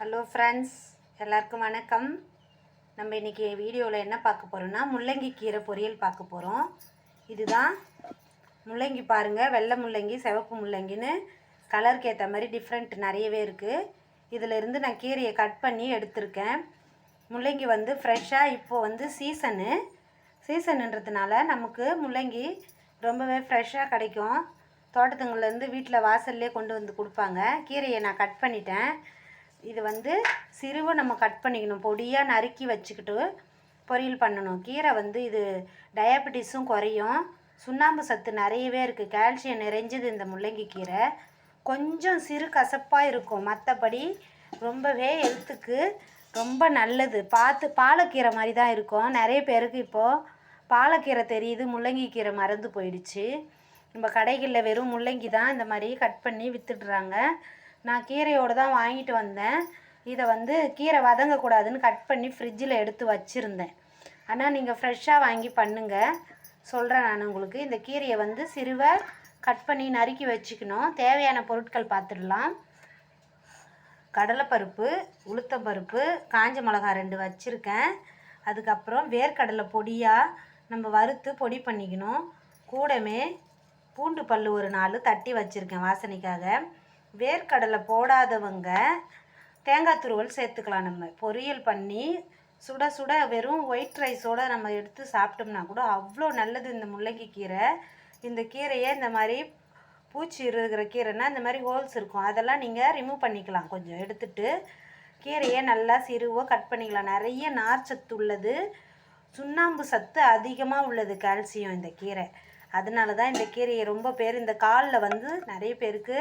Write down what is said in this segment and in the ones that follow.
Hello friends எல்லாருக்கும் வணக்கம். நம்ம இன்றைக்கி வீடியோவில் என்ன பார்க்க போகிறோம்னா முள்ளங்கி கீரை பொரியல் பார்க்க போகிறோம் இதுதான் முள்ளங்கி பாருங்கள் வெள்ளை முள்ளங்கி சிவப்பு முள்ளங்கின்னு கலருக்கு ஏற்ற மாதிரி டிஃப்ரெண்ட் நிறையவே இருக்குது இதிலிருந்து நான் கீரையை கட் பண்ணி எடுத்திருக்கேன். முள்ளங்கி வந்து ஃப்ரெஷ்ஷாக இப்போது வந்து சீசனு சீசனுன்றதுனால நமக்கு முள்ளங்கி ரொம்பவே ஃப்ரெஷ்ஷாக கிடைக்கும். தோட்டத்துங்கள்லேருந்து வீட்டில் வாசல்லே கொண்டு வந்து கொடுப்பாங்க. கீரையை நான் கட் பண்ணிட்டேன். இது வந்து சிறுவை நம்ம கட் பண்ணிக்கணும். பொடியாக நறுக்கி வச்சுக்கிட்டு பொரியல் பண்ணணும். கீரை வந்து இது டயபெட்டிஸும் குறையும். சுண்ணாம்பு சத்து நிறையவே இருக்குது கால்சியம் நிறைஞ்சது இந்த முள்ளங்கி கீரை. கொஞ்சம் சிறு கசப்பாக இருக்கும். மற்றபடி ரொம்பவே ஹெல்த்துக்கு ரொம்ப நல்லது. பார்த்து பாலக்கீரை மாதிரி தான் இருக்கும். நிறைய பேருக்கு இப்போது பாலக்கீரை தெரியுது. முள்ளங்கி கீரை மறந்து போயிடுச்சு. நம்ம கடைகளில் வெறும் முள்ளங்கி தான் இந்த மாதிரி கட் பண்ணி விற்றுடுறாங்க நான் கீரையோடு தான் வாங்கிட்டு வந்தேன். இதை வந்து கீரை வதங்கக்கூடாதுன்னு கட் பண்ணி ஃப்ரிட்ஜில் எடுத்து வச்சுருந்தேன். ஆனால் நீங்கள் ஃப்ரெஷ்ஷாக வாங்கி பண்ணுங்கள் சொல்கிறேன் நான் உங்களுக்கு. இந்த கீரையை வந்து சிறுவை கட் பண்ணி நறுக்கி வச்சுக்கணும். தேவையான பொருட்கள் பார்த்துடலாம் கடலைப்பருப்பு உளுத்தம்பருப்பு காஞ்ச மிளகா ரெண்டு வச்சுருக்கேன். அதுக்கப்புறம் வேர்க்கடலை பொடியாக நம்ம வறுத்து பொடி பண்ணிக்கணும். கூடமே பூண்டு பல் ஒரு நாலு தட்டி வச்சுருக்கேன் வாசனைக்காக. வேர்க்கடலை போடாதவங்க தேங்காய் துருவல் சேர்த்துக்கலாம். நம்ம பொரியல் பண்ணி சுட சுட வெறும் ஒயிட் ரைஸோடு நம்ம எடுத்து சாப்பிட்டோம்னா கூட அவ்வளோ நல்லது இந்த முள்ளங்கி கீரை இந்த கீரையை இந்த மாதிரி பூச்சி இருக்கிற கீரைனா இந்த மாதிரி ஹோல்ஸ் இருக்கும். அதெல்லாம் நீங்கள் ரிமூவ் பண்ணிக்கலாம். கொஞ்சம் எடுத்துட்டு கீரையை நல்லா சிறுவோ கட் பண்ணிக்கலாம். நிறைய நார்ச்சத்து உள்ளது. சுண்ணாம்பு சத்து அதிகமாக உள்ளது கால்சியம் இந்த கீரை. அதனால தான் இந்த கீரையை ரொம்ப பேர் இந்த காலில் வந்து நிறைய பேருக்கு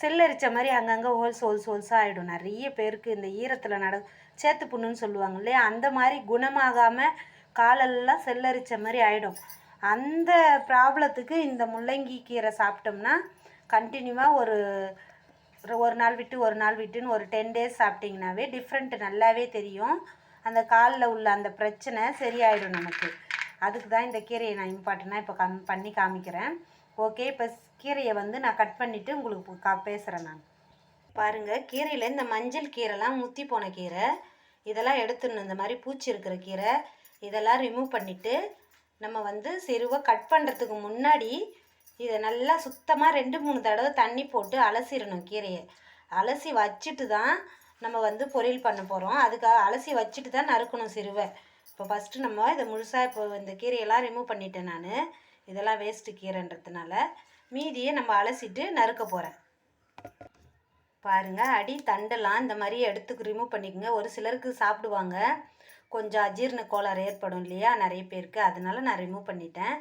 செல்லரிச்ச மாதிரி அங்கங்கே ஹோல்ஸ் ஹோல்ஸ் ஹோல்ஸாக ஆகிடும் நிறைய பேருக்கு இந்த ஈரத்தில் நட சேத்து புண்ணுன்னு சொல்லுவாங்க இல்லையா? அந்த மாதிரி குணமாகாமல் காலெல்லாம் செல்லரிச்ச மாதிரி ஆகிடும் அந்த ப்ராப்ளத்துக்கு இந்த முள்ளங்கி கீரை சாப்பிட்டோம்னா கண்டினியூவாக ஒரு ஒரு- நாள் விட்டு ஒரு நாள் விட்டுன்னு ஒரு டென் டேஸ் சாப்பிட்டிங்கனாவே டிஃப்ரெண்ட் நல்லாவே தெரியும். அந்த காலில் உள்ள அந்த பிரச்சனை சரியாயிடும் நமக்கு. அதுக்கு தான் இந்த கீரையை நான் இம்பார்ட்டண்ட்டாக இப்போ கம் பண்ணி காமிக்கிறேன். ஓகே இப்போ கீரையை வந்து நான் கட் பண்ணிவிட்டு உங்களுக்கு கா பேசுகிறேன் நான். பாருங்கள் கீரையில் இந்த மஞ்சள் கீரைலாம் முத்தி போன கீரை இதெல்லாம் எடுத்துடணும் இந்த மாதிரி பூச்சி இருக்கிற கீரை இதெல்லாம் ரிமூவ் பண்ணிவிட்டு நம்ம வந்து செருவை கட் பண்ணுறதுக்கு முன்னாடி இதை நல்லா சுத்தமாக ரெண்டு மூணு தடவை தண்ணி போட்டு அலசிடணும் கீரையை. அலசி வச்சுட்டு தான் நம்ம வந்து பொரியல் பண்ண போகிறோம் அதுக்காக அலசி வச்சுட்டு தான் நறுக்கணும் சிறுவை இப்போ ஃபஸ்ட்டு நம்ம இதை முழுசாக இப்போ இந்த கீரையெல்லாம் ரிமூவ் பண்ணிட்டேன் நான். இதெல்லாம் வேஸ்ட்டு கீரைன்றதுனால. மீதியை நம்ம அலசிட்டு நறுக்க போகிறேன் பாருங்கள் அடி தண்டெல்லாம் இந்த மாதிரி எடுத்து ரிமூவ் பண்ணிக்கோங்க. ஒரு சிலருக்கு சாப்பிடுவாங்க. கொஞ்சம் அஜீரண கோளாறு ஏற்படும் இல்லையா? நிறைய பேருக்கு. அதனால் நான் ரிமூவ் பண்ணிட்டேன்.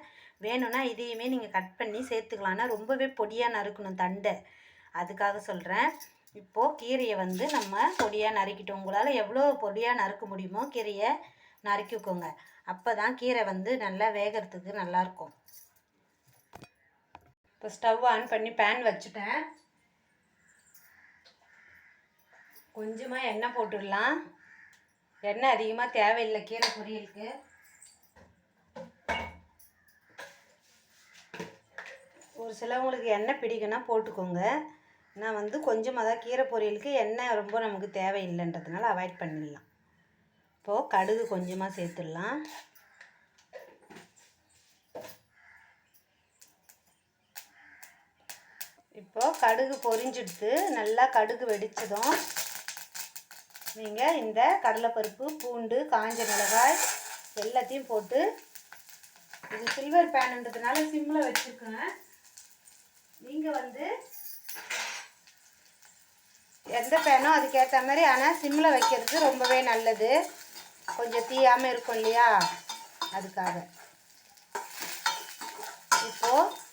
வேணும்னா இதையுமே நீங்கள் கட் பண்ணி சேர்த்துக்கலாம்னா ரொம்பவே பொடியாக நறுக்கணும் தண்டை. அதுக்காக சொல்கிறேன் இப்போது கீரையை வந்து நம்ம பொடியாக நறுக்கிட்டோம். உங்களால் எவ்வளோ பொடியாக நறுக்க முடியுமோ கீரையை நறுக்கிக்கோங்க. அப்போ தான் கீரை வந்து நல்லா வேகிறதுக்கு நல்லாயிருக்கும் இப்போ ஸ்டவ் ஆன் பண்ணி பேன் வச்சுட்டேன். கொஞ்சமாக எண்ணெய் போட்டுடலாம். எண்ணெய் அதிகமாக தேவையில்லை கீரை பொரியலுக்கு. ஒரு சிலவங்களுக்கு எண்ணெய் பிடிக்குன்னா போட்டுக்கோங்க. நான் வந்து கொஞ்சமாக தான் கீரை பொரியலுக்கு எண்ணெய் ரொம்ப நமக்கு தேவையில்லைன்றதுனால அவாய்ட் பண்ணிடலாம். இப்போது கடுகு கொஞ்சமாக சேர்த்துடலாம். இப்போது கடுகு பொரிஞ்சிடுத்து நல்லா கடுகு வெடித்ததும் நீங்கள் இந்த கடலைப்பருப்பு பூண்டு காஞ்ச மிளகாய் எல்லாத்தையும் போட்டு இது சில்வர் பேனுன்றதுனால சிம்மில் வச்சுருக்கேன். நீங்கள் வந்து எந்த பேனோ அதுக்கேற்ற மாதிரி ஆனால் சிம்மில் வைக்கிறது ரொம்பவே நல்லது. கொஞ்சம் தீயாமல் இருக்கும் இல்லையா? அதுக்காக. இப்போது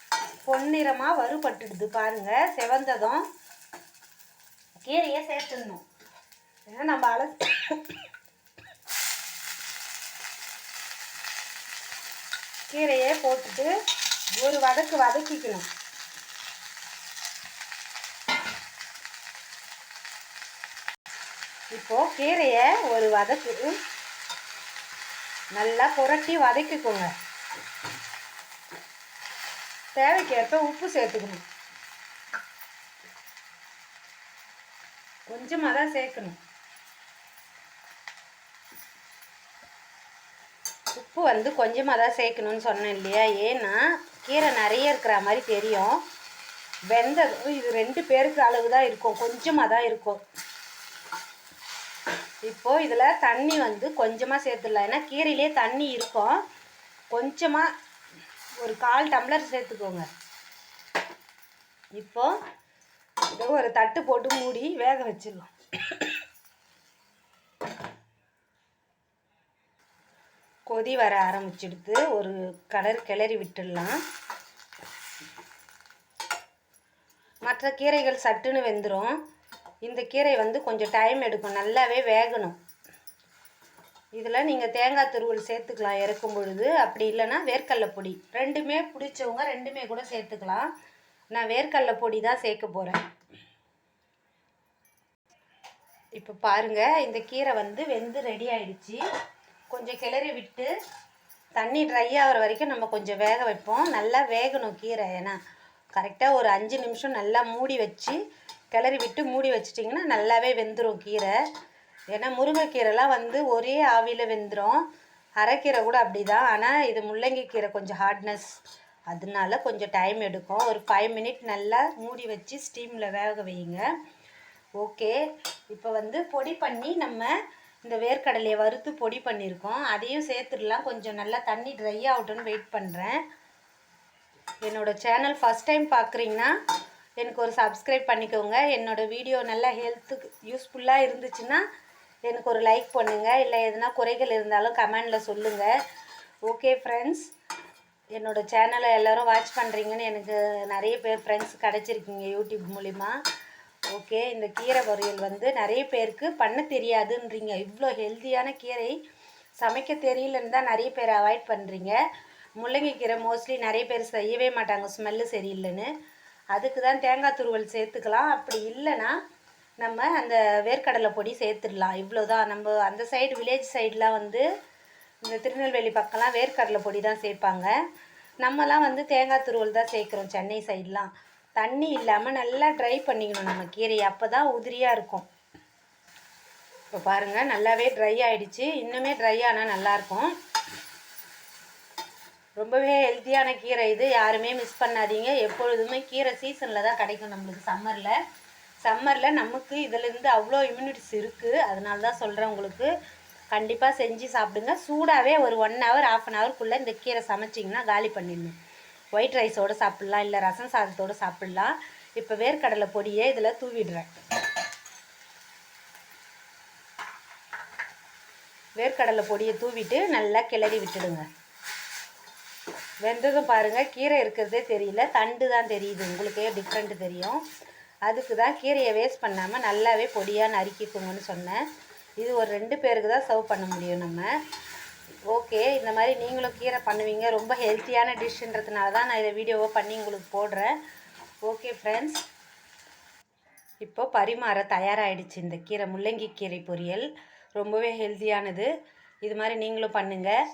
பொன்னிறமாக வறுபட்டுடுது பாருங்கள் செவந்ததும் கீரையை சேர்த்துடணும். ஏன்னா நம்ம அலசி கீரையை போட்டுட்டு ஒரு வதக்கு வதக்கிக்கணும். இப்போ கீரையை ஒரு வதக்கு நல்லா புரட்டி வதக்கிக்கோங்க. தேவைக்கேற்ப உப்பு சேர்த்துக்கணும். கொஞ்சமாக தான் சேர்க்கணும். உப்பு வந்து கொஞ்சமாக தான் சேர்க்கணும்னு சொன்னேன் இல்லையா? ஏன்னா கீரை நிறைய இருக்கிற மாதிரி தெரியும். வெந்தது இது ரெண்டு பேருக்கு அளவு தான் இருக்கும். கொஞ்சமாக தான் இருக்கும். இப்போது இதில் தண்ணி வந்து கொஞ்சமாக சேர்த்துடலாம். ஏன்னா கீரையிலே தண்ணி இருக்கும். கொஞ்சமாக ஒரு கால் டம்ளர் சேர்த்துக்கோங்க. இப்போ இதை ஒரு தட்டு போட்டு மூடி வேக வச்சிடலாம். கொதி வர ஆரம்பிச்சிடுத்து ஒரு கலர் கிளறி விட்டுடலாம். மற்ற கீரைகள் சட்டுன்னு வெந்துடும் இந்த கீரை வந்து கொஞ்சம் டைம் எடுக்கும். நல்லாவே வேகணும். இதில் நீங்கள் தேங்காய் துருவல் சேர்த்துக்கலாம் இறக்கும் பொழுது. அப்படி இல்லைன்னா வேர்க்கடலை பொடி. ரெண்டுமே பிடிச்சவங்க ரெண்டுமே கூட சேர்த்துக்கலாம். நான் வேர்க்கடலை பொடி தான் சேர்க்க போகிறேன் இப்போ பாருங்கள் இந்த கீரை வந்து வெந்து ரெடி ஆயிடுச்சு. கொஞ்சம் கிளறி விட்டு தண்ணி ட்ரை ஆகிற வரைக்கும் நம்ம கொஞ்சம் வேக வைப்போம். நல்லா வேகணும் கீரை. ஏன்னா கரெக்டாக ஒரு அஞ்சு நிமிஷம் நல்லா மூடி வச்சு கிளறி விட்டு மூடி வச்சிட்டிங்கன்னா நல்லாவே வெந்துடும் கீரை. ஏன்னா முருங்கைக்கீரைலாம் வந்து ஒரே ஆவியில் வெந்துடும் அரைக்கீரை கூட அப்படி தான் ஆனால் இது முள்ளங்கி கீரை கொஞ்சம் ஹார்ட்னஸ் அதனால கொஞ்சம் டைம் எடுக்கும். ஒரு ஃபைவ் மினிட் நல்லா மூடி வச்சு ஸ்டீமில் வேக வைங்க ஓகே இப்போ வந்து பொடி பண்ணி நம்ம இந்த வேர்க்கடலையை வறுத்து பொடி பண்ணியிருக்கோம். அதையும் சேர்த்துடலாம். கொஞ்சம் நல்லா தண்ணி ட்ரை ஆகட்டும்னு வெயிட் பண்ணுறேன் என்னோடய சேனல் ஃபஸ்ட் டைம் பார்க்குறீங்கன்னா எனக்கு ஒரு சப்ஸ்கிரைப் பண்ணிக்கோங்க. என்னோடய வீடியோ நல்லா ஹெல்த்துக்கு யூஸ்ஃபுல்லாக இருந்துச்சுன்னா எனக்கு ஒரு லைக் பண்ணுங்கள் இல்லை எதுனா குறைகள் இருந்தாலும் கமெண்டில் சொல்லுங்கள் ஓகே ஃப்ரெண்ட்ஸ் என்னோடய சேனலை எல்லோரும் வாட்ச் பண்ணுறீங்கன்னு எனக்கு நிறைய பேர் ஃப்ரெண்ட்ஸ் கிடச்சிருக்கீங்க யூடியூப் மூலிமா ஓகே இந்த கீரை பொரியல் வந்து நிறைய பேருக்கு பண்ண தெரியாதுன்றீங்க. இவ்வளோ ஹெல்த்தியான கீரை சமைக்க தெரியலன்னு தான் நிறைய பேர் அவாய்ட் பண்ணுறீங்க முள்ளங்கி கீரை மோஸ்ட்லி நிறைய பேர் செய்யவே மாட்டாங்க. ஸ்மெல்லு சரியில்லைன்னு. அதுக்கு தான் தேங்காய் துருவல் சேர்த்துக்கலாம். அப்படி இல்லைன்னா நம்ம அந்த வேர்க்கடலை பொடி சேர்த்துடலாம். இவ்வளோ தான் நம்ம அந்த சைடு வில்லேஜ் சைடெலாம் வந்து இந்த திருநெல்வேலி பக்கம்லாம் வேர்க்கடலை பொடி தான் சேர்ப்பாங்க. நம்மலாம் வந்து தேங்காய் துருவல் தான் சேர்க்குறோம் சென்னை சைட்லாம் தண்ணி இல்லாமல் நல்லா ட்ரை பண்ணிக்கணும் நம்ம கீரையை. அப்போ தான் உதிரியாக இருக்கும். இப்போ பாருங்கள் நல்லாவே ட்ரை ஆகிடுச்சு இன்னுமே ட்ரை ஆனால் நல்லாயிருக்கும் ரொம்பவே ஹெல்த்தியான கீரை இது. யாருமே மிஸ் பண்ணாதீங்க. எப்பொழுதுமே கீரை சீசனில் தான் கிடைக்கும் நம்மளுக்கு சம்மரில் சம்மரில் நமக்கு இதிலேருந்து அவ்வளோ இம்யூனிட்டிஸ் இருக்குது அதனால தான் சொல்கிறேன் உங்களுக்கு. கண்டிப்பாக செஞ்சு சாப்பிடுங்க. சூடாகவே ஒரு ஒன் ஹவர் ஆஃப் அன் ஹவர்க்குள்ளே இந்த கீரை சமைச்சிங்கன்னா காலி பண்ணிடணும். ஒயிட் ரைஸோடு சாப்பிட்லாம் இல்லை ரசம் சாதத்தோடு சாப்பிட்லாம். இப்போ வேர்க்கடலை பொடியை இதில் தூவிடுறேன். வேர்க்கடலை பொடியை தூவிட்டு நல்லா கிளறி விட்டுடுங்க. வெந்ததும் பாருங்கள் கீரை இருக்கிறதே தெரியல. தண்டு தான் தெரியுது. உங்களுக்கே டிஃப்ரெண்ட்டு தெரியும். அதுக்கு தான் கீரையை வேஸ்ட் பண்ணாமல் நல்லாவே பொடியாக நறுக்கிக்கோங்கன்னு சொன்னேன். இது ஒரு ரெண்டு பேருக்கு தான் சர்வ் பண்ண முடியும் நம்ம. ஓகே இந்த மாதிரி நீங்களும் கீரை பண்ணுவீங்க. ரொம்ப ஹெல்த்தியான டிஷ்ஷுன்றதுனால தான் நான் இதை வீடியோவை பண்ணி உங்களுக்கு போடுறேன். ஓகே ஃப்ரெண்ட்ஸ் இப்போ பரிமாற தயாராகிடுச்சு இந்த கீரை முள்ளங்கி கீரை பொரியல். ரொம்பவே ஹெல்த்தியானது இது மாதிரி நீங்களும் பண்ணுங்கள்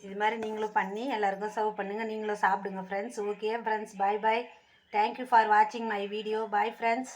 இது மாதிரி நீங்களும் பண்ணி எல்லாருக்கும் சர்வ் பண்ணுங்கள் நீங்களும் சாப்பிடுங்க friends okay friends bye bye thank you for வாட்சிங் மை வீடியோ பாய் ஃப்ரெண்ட்ஸ்